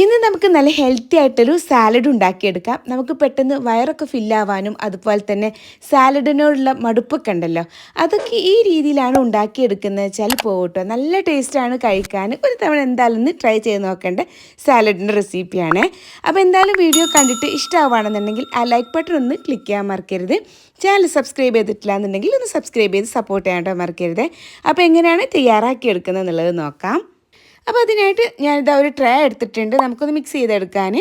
ഇന്ന് നമുക്ക് നല്ല ഹെൽത്തി ആയിട്ടൊരു സാലഡ് ഉണ്ടാക്കിയെടുക്കാം. നമുക്ക് പെട്ടെന്ന് വയറൊക്കെ ഫില്ലാവാനും അതുപോലെ തന്നെ സാലഡിനോടുള്ള മടുപ്പൊക്കെ ഉണ്ടല്ലോ. അതൊക്കെ ഈ രീതിയിലാണ് ഉണ്ടാക്കിയെടുക്കുന്നത്. വെച്ചാൽ പോകട്ടോ നല്ല ടേസ്റ്റാണ് കഴിക്കാൻ. ഒരു തവണ എന്തായാലും ട്രൈ ചെയ്ത് നോക്കേണ്ട. സാലഡിന്റെ റെസിപ്പിയാണ് അപ്പോൾ എന്തായാലും വീഡിയോ കണ്ടിട്ട് ഇഷ്ടമാവുകയാണെന്നുണ്ടെങ്കിൽ ആ ലൈക്ക് ബട്ടൺ ഒന്ന് ക്ലിക്ക് ചെയ്യാൻ മറക്കരുത്. ചാനൽ സബ്സ്ക്രൈബ് ചെയ്തിട്ടില്ല എന്നുണ്ടെങ്കിൽ ഒന്ന് സബ്സ്ക്രൈബ് ചെയ്ത് സപ്പോർട്ട് ചെയ്യാൻ മറക്കരുത്. അപ്പോൾ എങ്ങനെയാണ് തയ്യാറാക്കിയെടുക്കുന്നത് എന്നുള്ളത് നോക്കാം. അപ്പോൾ അതിനായിട്ട് ഞാനിതാ ഒരു ട്രേ എടുത്തിട്ടുണ്ട്. നമുക്കൊന്ന് മിക്സ് ചെയ്തെടുക്കാൻ.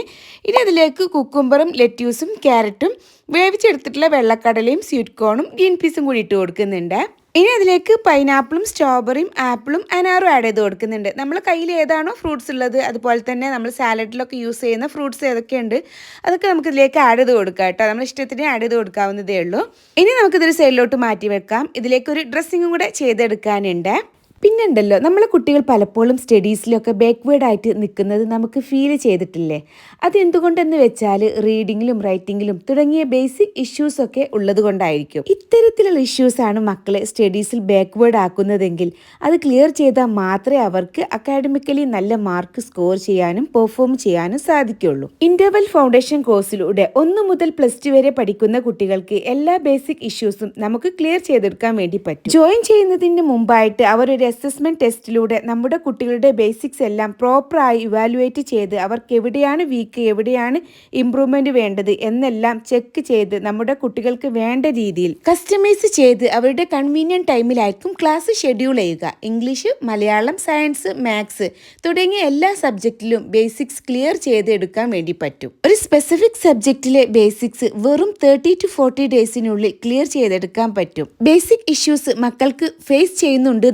ഇനി അതിലേക്ക് കുക്കുംബറും ലെറ്റ്യൂസും ക്യാരറ്റും വേവിച്ചെടുത്തിട്ടുള്ള വെള്ളക്കടലയും സ്വീറ്റ് കോണും ഗ്രീൻ പീസും കൂടി ഇട്ട് കൊടുക്കുന്നുണ്ട്. ഇനി അതിലേക്ക് പൈനാപ്പിളും സ്ട്രോബെറിയും ആപ്പിളും അനാറും ആഡ് ചെയ്ത് കൊടുക്കുന്നുണ്ട്. നമ്മൾ കയ്യിൽ ഏതാണോ ഫ്രൂട്ട്സ് ഉള്ളത് അതുപോലെ തന്നെ നമ്മൾ സാലഡിലൊക്കെ യൂസ് ചെയ്യുന്ന ഫ്രൂട്ട്സ് ഏതൊക്കെയുണ്ട് അതൊക്കെ നമുക്ക് ഇതിലേക്ക് ആഡ് ചെയ്ത് കൊടുക്കാം കേട്ടോ. നമ്മൾ ഇഷ്ടത്തിന് ആഡ് ചെയ്ത് കൊടുക്കാവുന്നതേ ഉള്ളൂ. ഇനി നമുക്കിതൊരു സൈഡിലോട്ട് മാറ്റി വെക്കാം. ഇതിലേക്ക് ഒരു ഡ്രസ്സിങ്ങും കൂടെ ചെയ്തെടുക്കാനുണ്ട്. പിന്നുണ്ടല്ലോ നമ്മളെ കുട്ടികൾ പലപ്പോഴും സ്റ്റഡീസിലൊക്കെ ബാക്ക്വേർഡ് ആയിട്ട് നിൽക്കുന്നത് നമുക്ക് ഫീൽ ചെയ്തിട്ടില്ലേ? അതെന്തുകൊണ്ടെന്ന് വെച്ചാൽ റീഡിങ്ങിലും റൈറ്റിങ്ങിലും തുടങ്ങിയ ബേസിക് ഇഷ്യൂസ് ഒക്കെ ഉള്ളത് കൊണ്ടായിരിക്കും ഇത്തരത്തിലുള്ള ഇഷ്യൂസ് ആണ് മക്കളെ സ്റ്റഡീസിൽ ബാക്ക്വേർഡ് ആക്കുന്നതെങ്കിൽ അത് ക്ലിയർ ചെയ്താൽ മാത്രമേ അവർക്ക് അക്കാഡമിക്കലി നല്ല മാർക്ക് സ്കോർ ചെയ്യാനും പെർഫോം ചെയ്യാനും സാധിക്കുള്ളൂ. ഇന്റർവെൽ ഫൗണ്ടേഷൻ കോഴ്സിലൂടെ ഒന്ന് മുതൽ പ്ലസ് ടു വരെ പഠിക്കുന്ന കുട്ടികൾക്ക് എല്ലാ ബേസിക് ഇഷ്യൂസും നമുക്ക് ക്ലിയർ ചെയ്തെടുക്കാൻ വേണ്ടി പറ്റും. ജോയിൻ ചെയ്യുന്നതിന് മുമ്പായിട്ട് അവർ ഒരു അസസ്മെന്റ് ടെസ്റ്റിലൂടെ നമ്മുടെ കുട്ടികളുടെ ബേസിക്സ് എല്ലാം പ്രോപ്പറായി ഇവാലുവേറ്റ് ചെയ്ത് അവർക്ക് എവിടെയാണ് വീക്ക് എവിടെയാണ് ഇമ്പ്രൂവ്മെന്റ് വേണ്ടത് എന്നെല്ലാം ചെക്ക് ചെയ്ത് നമ്മുടെ കുട്ടികൾക്ക് വേണ്ട രീതിയിൽ കസ്റ്റമൈസ് ചെയ്ത് അവരുടെ കൺവീനിയന്റ് ടൈമിലായിരിക്കും ക്ലാസ് ഷെഡ്യൂൾ ചെയ്യുക. ഇംഗ്ലീഷ് മലയാളം സയൻസ് മാത്സ് തുടങ്ങിയ എല്ലാ സബ്ജക്റ്റിലും ബേസിക്സ് ക്ലിയർ ചെയ്തെടുക്കാൻ വേണ്ടി പറ്റും. ഒരു സ്പെസിഫിക് സബ്ജക്റ്റിലെ ബേസിക്സ് വെറും തേർട്ടി ടു ഫോർട്ടി ഡേയ്സിനുള്ളിൽ ക്ലിയർ ചെയ്തെടുക്കാൻ പറ്റും. ബേസിക് ഇഷ്യൂസ് മക്കൾക്ക് ഫേസ് ചെയ്യുന്നുണ്ട്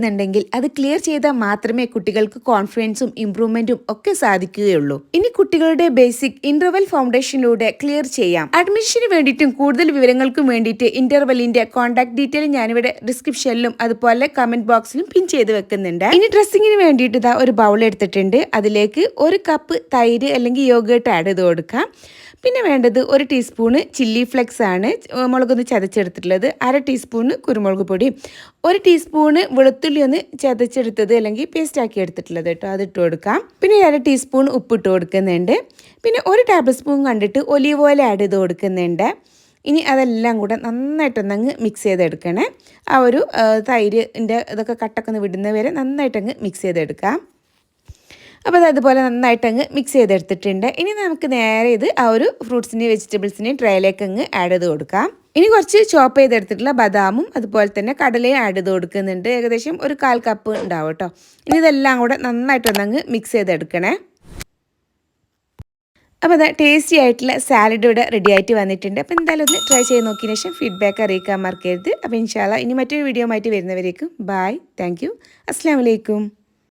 അത് ക്ലിയർ ചെയ്താൽ മാത്രമേ കുട്ടികൾക്ക് കോൺഫിഡൻസും ഇംപ്രൂവ്മെന്റും ഒക്കെ സാധിക്കുകയുള്ളൂ. ഇനി കുട്ടികളുടെ ബേസിക് ഇന്റർവെൽ ഫൗണ്ടേഷനിലൂടെ ക്ലിയർ ചെയ്യാം. അഡ്മിഷന് വേണ്ടിയിട്ടും കൂടുതൽ വിവരങ്ങൾക്കും വേണ്ടിയിട്ട് ഇന്റർവെല്ലിന്റെ കോൺടാക്ട് ഡീറ്റെയിൽ ഞാനിവിടെ ഡിസ്ക്രിപ്ഷനിലും അതുപോലെ കമന്റ് ബോക്സിലും പിൻ ചെയ്ത് വെക്കുന്നുണ്ട്. ഇനി ഡ്രസ്സിങ്ങിന് വേണ്ടിയിട്ട് ഇതാ ഒരു ബൗൾ എടുത്തിട്ടുണ്ട്. അതിലേക്ക് ഒരു കപ്പ് തൈര് അല്ലെങ്കിൽ യോഗേട്ട് ആഡ് ചെയ്ത് കൊടുക്കാം. പിന്നെ വേണ്ടത് ഒരു ടീസ്പൂണ് ചില്ലി ഫ്ലെക്സ് ആണ്. മുളകൊന്ന് ചതച്ചെടുത്തിട്ടുള്ളത്. അര ടീസ്പൂണ് കുരുമുളക് പൊടി. ഒരു ടീസ്പൂണ് വെളുത്തുള്ളി ഒന്ന് ചതച്ചെടുത്തത് അല്ലെങ്കിൽ പേസ്റ്റ് ആക്കി എടുത്തിട്ടുള്ളത് കേട്ടോ. അത് ഇട്ട് കൊടുക്കാം. പിന്നെ ഞാൻ ടീസ്പൂൺ ഉപ്പ് ഇട്ട് കൊടുക്കുന്നുണ്ട്. പിന്നെ ഒരു ടേബിൾ സ്പൂൺ കണ്ടിട്ട് ഒലീവ് ഓയിൽ ആഡ് ചെയ്ത് കൊടുക്കുന്നുണ്ട്. ഇനി അതെല്ലാം കൂടെ നന്നായിട്ടൊന്നങ്ങ് മിക്സ് ചെയ്തെടുക്കണേ. ആ ഒരു തൈരിന്റെ ഇതൊക്കെ കട്ടൊക്കെ ഒന്ന് വിടുന്നവരെ നന്നായിട്ടങ്ങ് മിക്സ് ചെയ്തെടുക്കാം. അപ്പോൾ അത് അതുപോലെ നന്നായിട്ടങ്ങ് മിക്സ് ചെയ്തെടുത്തിട്ടുണ്ട്. ഇനി നമുക്ക് നേരെ ഇത് ആ ഒരു ഫ്രൂട്ട്സിന്റെയും വെജിറ്റബിൾസിന്റെയും ട്രേയിലേക്ക് അങ്ങ് ആഡ് ചെയ്ത് കൊടുക്കാം. ഇനി കുറച്ച് ചോപ്പ് ചെയ്തെടുത്തിട്ടുള്ള ബദാമും അതുപോലെ തന്നെ കടലയും ആഡ് ചെയ്ത് കൊടുക്കുന്നുണ്ട്. ഏകദേശം ഒരു കാൽ കപ്പ് ഉണ്ടാവും കേട്ടോ. ഇനി ഇതെല്ലാം കൂടെ നന്നായിട്ടൊന്നങ്ങ് മിക്സ് ചെയ്തെടുക്കണേ. അപ്പോൾ അതാ ടേസ്റ്റി ആയിട്ടുള്ള സാലഡ് ഇവിടെ റെഡി ആയിട്ട് വന്നിട്ടുണ്ട്. അപ്പോൾ എന്തായാലും ഒന്ന് ട്രൈ ചെയ്ത് നോക്കിയതിന് ശേഷം ഫീഡ്ബാക്ക് അറിയിക്കാൻ മറക്കരുത്. അപ്പോൾ ഇൻഷാല്ല ഇനി മറ്റൊരു വീഡിയോ ആയിട്ട് വരുന്നവരേക്കും ബായ് താങ്ക് യു അസ്സാം വലൈക്കും